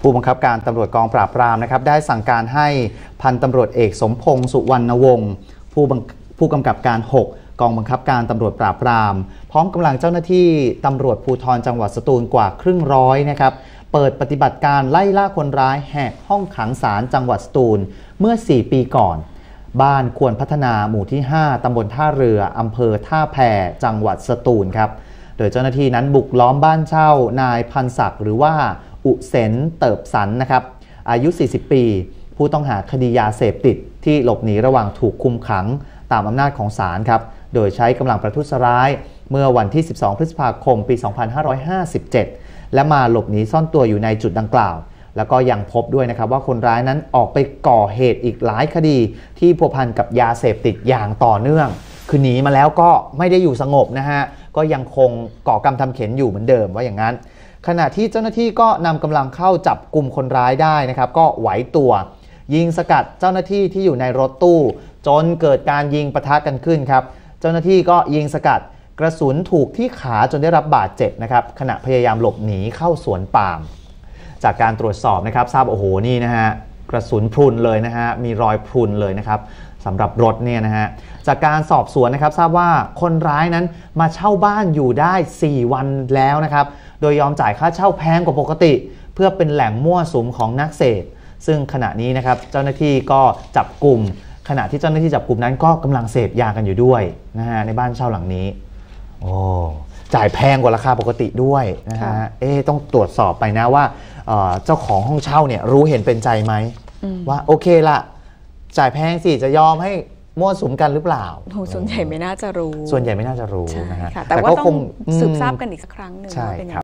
ผู้บังคับการตำรวจกองปราบปรามนะครับได้สั่งการให้พันตำรวจเอกสมพงษ์สุวรรณวงศ์ผู้ผู้กำกับการ 6 กองบังคับการตำรวจปราบปราม พร้อมกำลังเจ้าหน้าที่ตำรวจภูธรจังหวัดสตูลกว่าครึ่งร้อยนะครับเปิดปฏิบัติการไล่ล่าคนร้ายแหกห้องขังศาลจังหวัดสตูลเมื่อ 4 ปีก่อน บ้านควรพัฒนาหมู่ที่ 5 ตำบลท่าเรืออำเภอท่าแพจังหวัดสตูลครับโดยเจ้าหน้าที่นั้นบุกล้อมบ้านเช่านายพันศักดิ์หรือว่า อุเซนเติบสันนะครับอายุ 40 ปี ผู้ต้องหาคดียาเสพติด ที่หลบหนีระหว่างถูกคุมขังตามอำนาจของศาลครับโดยใช้กำลังประทุษร้าย เมื่อวันที่ 12 พฤษภาคม ปี 2557 และมาหลบหนีซ่อนตัวอยู่ในจุดดังกล่าว แล้วก็ยังพบด้วยนะครับว่าคนร้ายนั้นออกไปก่อเหตุอีกหลายคดี ที่พัวพันกับยาเสพติดอย่างต่อเนื่อง คือหนีมาแล้วก็ไม่ได้อยู่สงบนะฮะก็ยังคงก่อกรรมทำเข็นอยู่เหมือนเดิมว่าอย่างนั้น ขณะที่เจ้าหน้าที่ก็นำกำลังเข้าจับกลุ่มคนร้ายได้นะครับ ก็ไหวตัว ยิงสกัดเจ้าหน้าที่ที่อยู่ในรถตู้ จนเกิดการยิงปะทะกันขึ้นครับ เจ้าหน้าที่ก็ยิงสกัดกระสุนถูกที่ขาจนได้รับบาดเจ็บนะครับขณะพยายามหลบหนีเข้าสวนปาล์มจากการตรวจสอบนะครับทราบโอ้โหนี่นะฮะกระสุนพรุนเลยนะฮะมีรอยพรุนเลยนะครับสำหรับรถเนี่ยนะฮะ จากการสอบสวนนะครับทราบว่าคนร้ายนั้นมาเช่าบ้านอยู่ได้ 4 วันแล้วนะครับ โดยยอมจ่ายค่าเช่าแพงกว่าปกติ เพื่อเป็นแหล่งมั่วสุมของนักเสพซึ่งขณะนี้นะครับเจ้าหน้าที่ก็จับกลุ่ม ขณะที่เจ้าหน้าที่จับกลุ่มนั้นก็กำลังเสพยากันอยู่ด้วยนะฮะในบ้านเช่าหลังนี้โอ้จ่ายแพงกว่าราคาปกติด้วยนะฮะค่ะเอ๊ะต้องตรวจสอบไปนะว่าเอ่อเจ้าของห้องเช่าเนี่ยรู้เห็นเป็นใจไหมอืมว่าโอเคละจ่ายแพงสิจะยอมให้ มั่วสุมกันหรือเปล่าโหส่วนใหญ่ไม่น่าจะรู้ ส่วนใหญ่ไม่น่าจะรู้ใช่นะฮะค่ะแต่ว่าต้องมสืบทราบกันอีกสักครั้งหนึ่งใช่ว่าเป็นยังครัไงบ